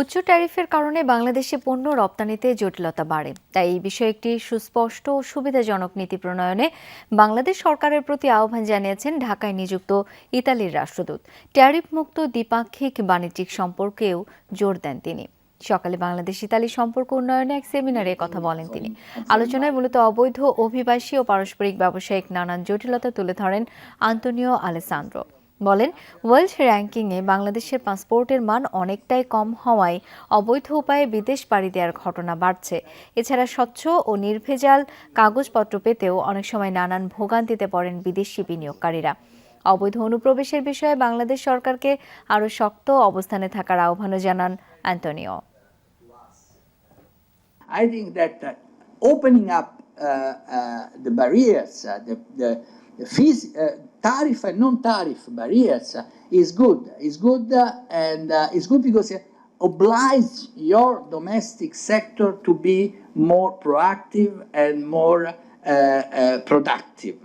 উচ্চ ট্যারিফের কারণে বাংলাদেশে পণ্য রপ্তানিতে জটিলতা বাড়ে। তাই এই বিষয়ে একটি সুস্পষ্ট ও সুবিধাজনক নীতি প্রণয়নে বাংলাদেশ সরকারের প্রতি আহ্বান জানিয়েছেন ঢাকায় নিযুক্ত ইতালির রাষ্ট্রদূত। ট্যারিফ মুক্ত দ্বিপাক্ষিক বাণিজ্যিক সম্পর্কেও জোর দেন তিনি। সকালে বাংলাদেশ ইতালি সম্পর্ক উন্নয়নে এক সেমিনারে কথা বলেন তিনি। আলোচনায় মূলত অবৈধ, অভিবাসী ও পারস্পরিক ব্যবসায়িক নানান জটিলতা তুলে ধরেন আন্তনিও আলেসান্দ্রো। বলেন ওয়ার্ল্ড র্যাঙ্কিংয়ে বাংলাদেশের পাসপোর্টের মান অনেকটাই কম হওয়ায় অবৈধ উপায়ে বিদেশ পাড়ি দেওয়ার ঘটনা বাড়ছে। এছাড়া স্বচ্ছ ও নির্ভেজাল কাগজপত্র পেতেও অনেক সময় নানান ভোগান্তিতে পড়েন বিদেশি বিনিয়োগকারীরা। অবৈধ অনুপ্রবেশের বিষয়ে বাংলাদেশ সরকারকে আরও শক্ত অবস্থানে থাকার আহ্বানও জানান Antonio. I think that uh, opening up uh, uh, the barriers, uh, the, the, fees, uh, tariff and non-tariff barriers is good. Is good uh, and uh, it's good because it oblige your domestic sector to be more proactive and more uh, productive.